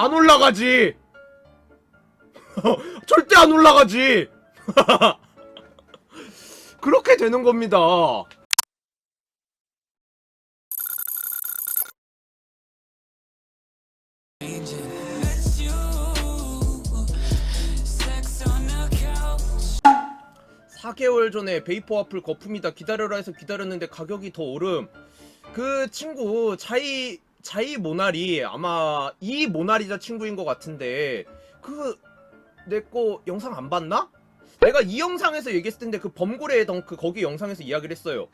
안 올라가지. 절대 안 올라가지. 그렇게 되는 겁니다. It's you. Sex on the couch. 4개월 전에 베이퍼 와플 거품이다 기다려라 해서 기다렸는데 가격이 더 오름. 그 친구 자이 자이 모나리 아마 이 모나리자 친구인 것 같은데 그 내 거 영상 안 봤나? 내가 이 영상에서 얘기했을 텐데 그 범고래의 덩크 거기 영상에서 이야기를 했어요.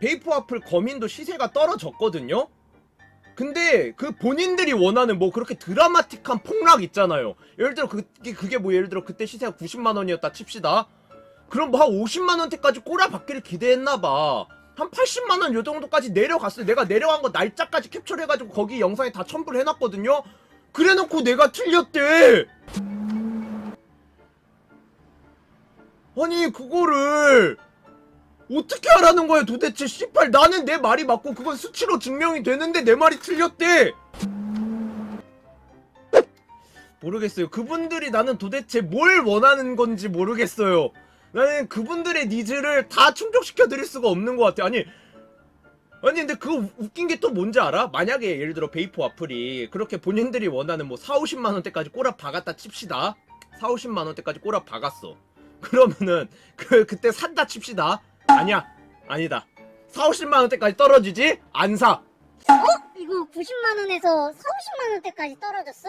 베이퍼 와플 거민도 시세가 떨어졌거든요. 근데 그 본인들이 원하는 뭐 그렇게 드라마틱한 폭락 있잖아요. 예를 들어 그게 그게 뭐 예를 들어 그때 시세가 90만 원이었다 칩시다. 그럼 뭐 한 50만 원대까지 꼬라박기를 기대했나 봐. 한 80만 원 요 정도까지 내려갔어요. 내가 내려간 거 날짜까지 캡처해 가지고 거기 영상에 다 첨부를 해 놨거든요. 그래 놓고 내가 틀렸대. 아니 그거를 어떻게 하라는 거야 도대체 씨발 나는 내 말이 맞고 그건 수치로 증명이 되는데 내 말이 틀렸대. 모르겠어요. 그분들이 나는 도대체 뭘 원하는 건지 모르겠어요. 나는 그분들의 니즈를 다 충족시켜 드릴 수가 없는 것 같아. 아니, 아니 근데 그거 웃긴 게 또 뭔지 알아? 만약에 예를 들어 베이퍼 와플이 그렇게 본인들이 원하는 뭐 4, 50만 원대까지 꼬라 박았다 칩시다. 4, 50만 원대까지 꼬라 박았어. 그러면은 그 그때 산다 칩시다. 아니야. 아니다. 4, 50만 원대까지 떨어지지? 안 사. 이거 90만 원에서 4, 50만 원대까지 떨어졌어?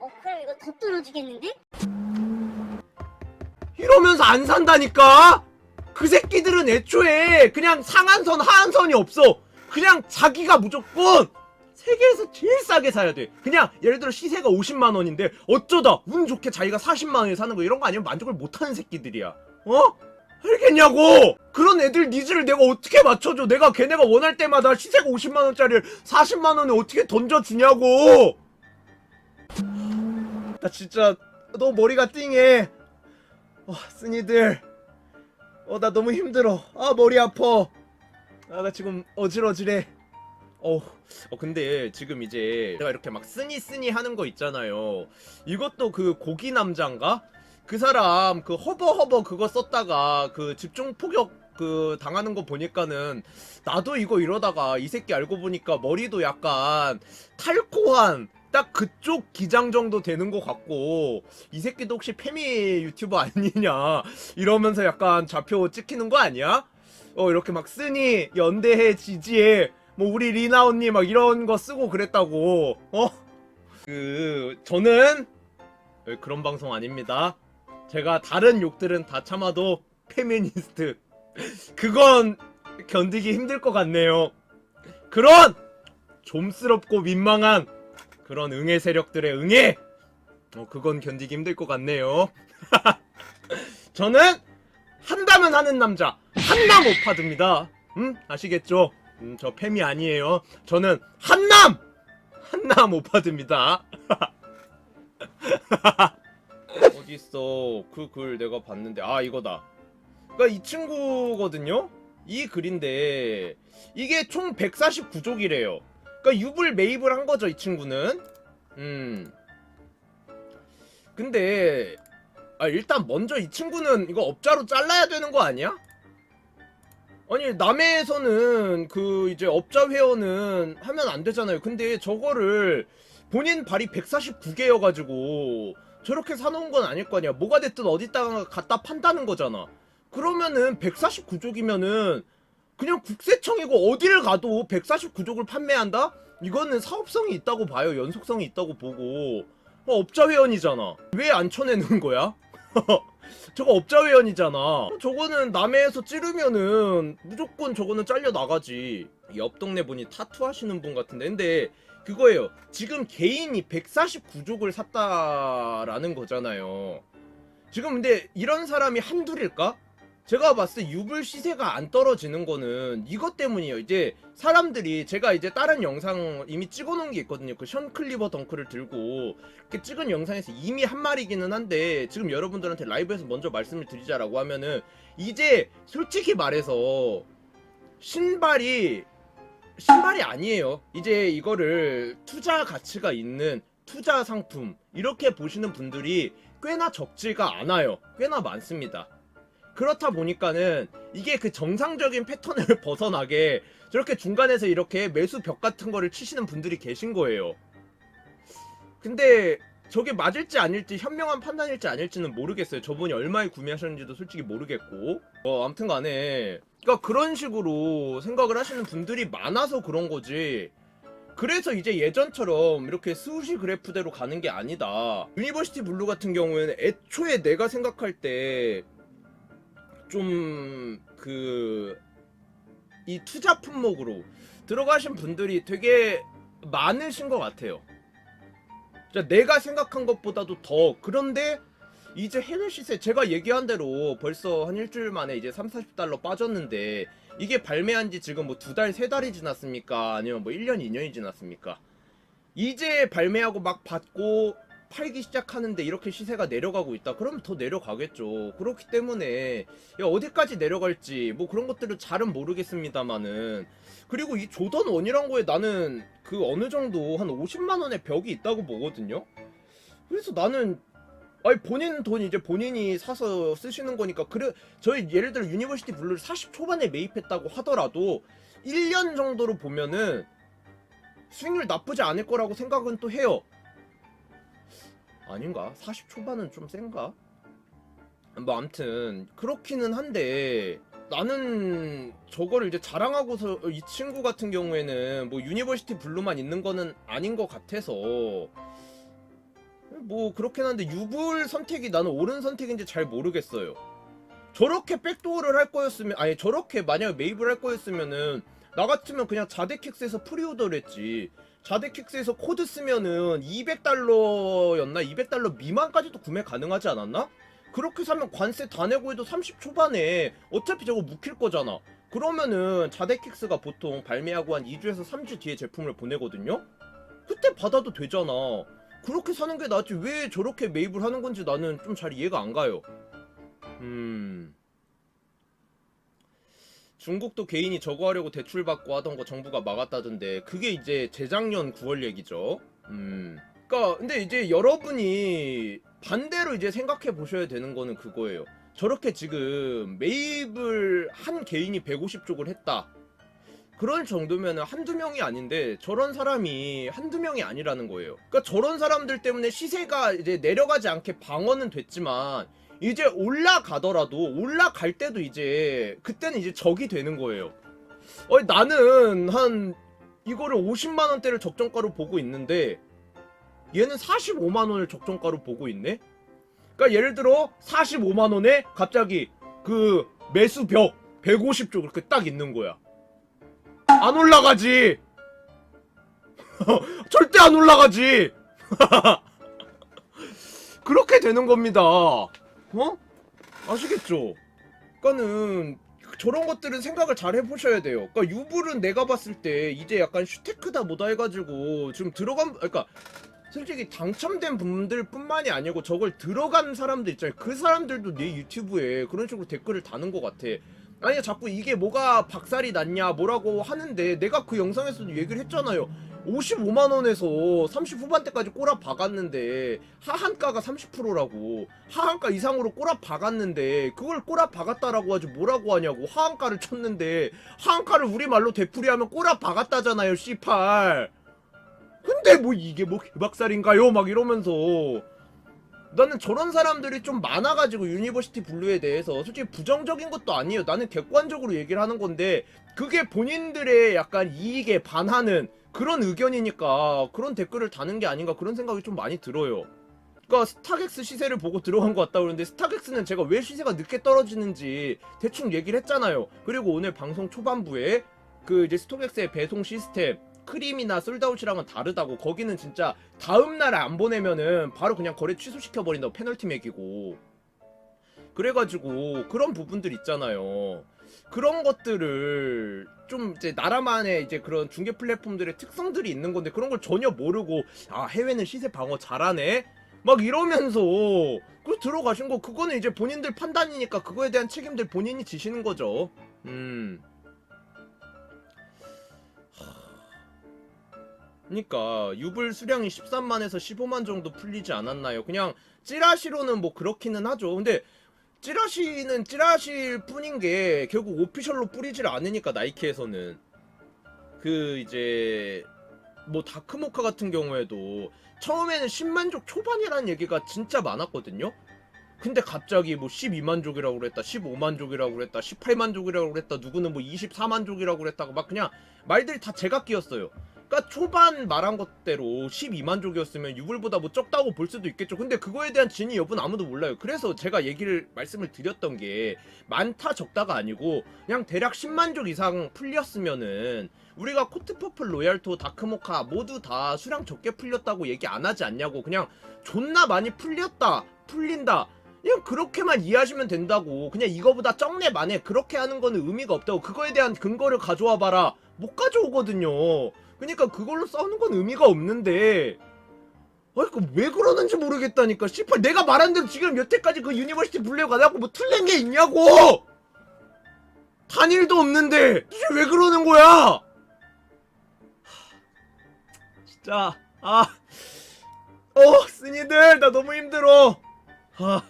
어 그럼 이거 더 떨어지겠는데? 이러면서 안 산다니까? 그 새끼들은 애초에 그냥 상한선, 하한선이 없어. 그냥 자기가 무조건 세계에서 제일 싸게 사야 돼. 그냥 예를 들어 시세가 50만 원인데 어쩌다 운 좋게 자기가 40만 원에 사는 거 이런 거 아니면 만족을 못 하는 새끼들이야. 어? 알겠냐고! 그런 애들 니즈를 내가 어떻게 맞춰줘? 내가 걔네가 원할 때마다 시세가 50만 원짜리를 40만 원에 어떻게 던져주냐고! 나 진짜 너 머리가 띵해. 어, 쓴이들. 어, 나 너무 힘들어. 아, 머리 아파. 아, 나 지금 어질어질해. 어, 어, 근데 지금 이제 내가 이렇게 막 쓰니 쓰니 하는 거 있잖아요. 이것도 그 고기 남자인가? 그 사람 그 허버 허버 그거 썼다가 그 집중 폭격 그 당하는 거 보니까는 나도 이거 이러다가 이 새끼 알고 보니까 머리도 약간 탈코한 딱 그쪽 기장 정도 되는 것 같고 이 새끼도 혹시 페미 유튜버 아니냐? 이러면서 약간 좌표 찍히는 거 아니야? 어 이렇게 막 쓰니 연대해 지지해 뭐 우리 리나 언니 막 이런 거 쓰고 그랬다고. 어? 그 저는 에, 그런 방송 아닙니다. 제가 다른 욕들은 다 참아도 페미니스트. 그건 견디기 힘들 것 같네요. 그런! 좀스럽고 민망한 그런 응애 세력들의 응애! 어 그건 견디기 힘들 것 같네요. 저는 한다면 하는 남자 한남 오파드입니다. 음 아시겠죠? 음, 저 팸이 아니에요. 저는 한남! 한남 오파드입니다. 어디 있어? 그 글 내가 봤는데 아 이거다. 그니까 이 친구거든요? 이 글인데 이게 총 149족이래요 그러니까 유불 매입을 한 거죠 이 친구는. 음. 근데 아 일단 먼저 이 친구는 이거 업자로 잘라야 되는 거 아니야? 아니 남해에서는 그 이제 업자 회원은 하면 안 되잖아요. 근데 저거를 본인 발이 149개여가지고 저렇게 사놓은 건 아닐 거 아니야. 뭐가 됐든 어디다가 갖다 판다는 거잖아. 그러면은 149족이면은 그냥 국세청이고 어디를 가도 149족을 판매한다? 이거는 사업성이 있다고 봐요. 연속성이 있다고 보고. 어, 업자 회원이잖아. 왜 안 쳐내는 거야? 저거 업자 회원이잖아. 저거는 남해에서 찌르면은 무조건 저거는 잘려 나가지. 옆 동네 분이 타투 하시는 분 같은데. 근데 그거예요. 지금 개인이 149족을 샀다라는 거잖아요. 지금 근데 이런 사람이 한둘일까? 제가 봤을 때 유불 시세가 안 떨어지는 거는 이것 때문이에요. 이제 사람들이 제가 이제 다른 영상 이미 찍어놓은 게 있거든요. 그 션 클리버 덩크를 들고 이렇게 찍은 영상에서 이미 한 말이기는 한데 지금 여러분들한테 라이브에서 먼저 말씀을 드리자라고 하면은 이제 솔직히 말해서 신발이 신발이 아니에요. 이제 이거를 투자 가치가 있는 투자 상품 이렇게 보시는 분들이 꽤나 적지가 않아요. 꽤나 많습니다. 그렇다 보니까는 이게 그 정상적인 패턴을 벗어나게 저렇게 중간에서 이렇게 매수 벽 같은 거를 치시는 분들이 계신 거예요. 근데 저게 맞을지 아닐지 현명한 판단일지 아닐지는 모르겠어요. 저분이 얼마에 구매하셨는지도 솔직히 모르겠고. 어, 아무튼 간에. 그러니까 그런 식으로 생각을 하시는 분들이 많아서 그런 거지. 그래서 이제 예전처럼 이렇게 스우시 그래프대로 가는 게 아니다. 유니버시티 블루 같은 경우에는 애초에 내가 생각할 때 좀 그 이 투자 품목으로 들어가신 분들이 되게 많으신 것 같아요. 진짜 내가 생각한 것보다도 더 그런데 이제 해외 시세 제가 얘기한 대로 벌써 한 일주일 만에 이제 3, 40달러 빠졌는데 이게 발매한 지 지금 뭐 두 달, 세 달이 지났습니까? 아니면 뭐 1년, 2년이 지났습니까? 이제 발매하고 막 받고 팔기 시작하는데 이렇게 시세가 내려가고 있다. 그러면 더 내려가겠죠. 그렇기 때문에 야, 어디까지 내려갈지 뭐 그런 것들은 잘은 모르겠습니다만은 그리고 이 조던 원이란 거에 나는 그 어느 정도 한 50만 원의 벽이 있다고 보거든요. 그래서 나는 아니 본인 돈 이제 본인이 사서 쓰시는 거니까 그래 저희 예를 들어 유니버시티 블루를 40 초반에 매입했다고 하더라도 1년 정도로 보면은 수익률 나쁘지 않을 거라고 생각은 또 해요. 아닌가? 40 초반은 좀 센가? 뭐 암튼 그렇기는 한데 나는 저거를 이제 자랑하고서 이 친구 같은 경우에는 뭐 유니버시티 블루만 있는 거는 아닌 것 같아서 뭐 그렇긴 한데 유불 선택이 나는 옳은 선택인지 잘 모르겠어요. 저렇게 백도어를 할 거였으면 아니 저렇게 만약 매입을 할 거였으면은 나 같으면 그냥 자데킥스에서 프리오더를 했지. 자데킥스에서 코드 쓰면은 200달러였나 200달러 미만까지도 구매 가능하지 않았나? 그렇게 사면 관세 다 내고 해도 30 초반에 어차피 저거 묵힐 거잖아. 그러면은 자데킥스가 보통 발매하고 한 2주에서 3주 뒤에 제품을 보내거든요. 그때 받아도 되잖아. 그렇게 사는 게 낫지 왜 저렇게 매입을 하는 건지 나는 좀 잘 이해가 안 가요. 음. 중국도 개인이 저거 하려고 대출 받고 하던 거 정부가 막았다던데 그게 이제 재작년 9월 얘기죠. 음. 그러니까 근데 이제 여러분이 반대로 이제 생각해 보셔야 되는 거는 그거예요. 저렇게 지금 매입을 한 개인이 150쪽을 했다. 그럴 정도면 한두 명이 아닌데 저런 사람이 한두 명이 아니라는 거예요. 그러니까 저런 사람들 때문에 시세가 이제 내려가지 않게 방어는 됐지만 이제 올라가더라도 올라갈 때도 이제 그때는 이제 적이 되는 거예요. 어 나는 한 이거를 50만 원대를 적정가로 보고 있는데 얘는 45만 원을 적정가로 보고 있네. 그러니까 예를 들어 45만 원에 갑자기 그 매수 벽 150쪽 이렇게 딱 있는 거야. 안 올라가지. 절대 안 올라가지. 그렇게 되는 겁니다. 어? 아시겠죠? 그러니까는 저런 것들은 생각을 잘 해보셔야 돼요. 그러니까 유불은 내가 봤을 때 이제 약간 슈테크다 뭐다 해가지고 지금 들어간 그러니까 솔직히 당첨된 분들 뿐만이 아니고 저걸 들어간 사람들 있잖아요. 그 사람들도 내 유튜브에 그런 식으로 댓글을 다는 것 같아. 아니 자꾸 이게 뭐가 박살이 났냐 뭐라고 하는데 내가 그 영상에서도 얘기를 했잖아요. 55만 원에서 30 후반대까지 꼬라 박았는데 하한가가 30%라고. 하한가 이상으로 꼬라 박았는데 그걸 꼬라 박았다라고 하지 뭐라고 하냐고. 하한가를 쳤는데 하한가를 우리말로 되풀이하면 꼬라 박았다잖아요 씨팔. 근데 뭐 이게 뭐 개박살인가요? 막 이러면서. 나는 저런 사람들이 좀 많아가지고 유니버시티 블루에 대해서 솔직히 부정적인 것도 아니에요. 나는 객관적으로 얘기를 하는 건데 그게 본인들의 약간 이익에 반하는 그런 의견이니까 그런 댓글을 다는 게 아닌가 그런 생각이 좀 많이 들어요. 그러니까 스타렉스 시세를 보고 들어간 것 같다 그러는데 스타렉스는 제가 왜 시세가 늦게 떨어지는지 대충 얘기를 했잖아요. 그리고 오늘 방송 초반부에 그 이제 스톡엑스의 배송 시스템 크림이나 솔드아웃이랑은 다르다고 거기는 진짜 다음 날에 안 보내면은 바로 그냥 거래 취소시켜 버린다고 페널티 매기고 그래가지고 그런 부분들 있잖아요. 그런 것들을 좀 이제 나라만의 이제 그런 중개 플랫폼들의 특성들이 있는 건데 그런 걸 전혀 모르고 아 해외는 시세 방어 잘하네 막 이러면서 그 들어가신 거 그거는 이제 본인들 판단이니까 그거에 대한 책임들 본인이 지시는 거죠. 음. 그러니까 유불 수량이 13만에서 15만 정도 풀리지 않았나요? 그냥 찌라시로는 뭐 그렇기는 하죠. 근데 찌라시는 찌라시일 뿐인 게 결국 오피셜로 뿌리질 않으니까 나이키에서는 그 이제 뭐 다크모카 같은 경우에도 처음에는 10만족 초반이라는 얘기가 진짜 많았거든요. 근데 갑자기 뭐 12만족이라고 그랬다, 15만족이라고 그랬다, 18만족이라고 그랬다, 누구는 뭐 24만족이라고 그랬다고 막 그냥 말들이 다 제각기였어요. 그러니까 초반 말한 것대로 12만족이었으면 유불보다 뭐 적다고 볼 수도 있겠죠. 근데 그거에 대한 진위 여부는 아무도 몰라요. 그래서 제가 얘기를 말씀을 드렸던 게 많다 적다가 아니고 그냥 대략 10만족 이상 풀렸으면은 우리가 코트 퍼플 로얄토 다크모카 모두 다 수량 적게 풀렸다고 얘기 안 하지 않냐고 그냥 존나 많이 풀렸다 풀린다. 그냥 그렇게만 이해하시면 된다고. 그냥 이거보다 적네 많네 그렇게 하는 거는 의미가 없다고. 그거에 대한 근거를 가져와 봐라. 못 가져오거든요 그러니까 그걸로 싸우는 건 의미가 없는데. 아니 그왜 그러는지 모르겠다니까. 씨발 내가 말한 대로 지금 여태까지 그 유니버시티 안 하고 뭐 틀린 게 있냐고! 단일도 없는데 이게 왜 그러는 거야? 진짜 아. 어, 스니들 나 너무 힘들어. 아.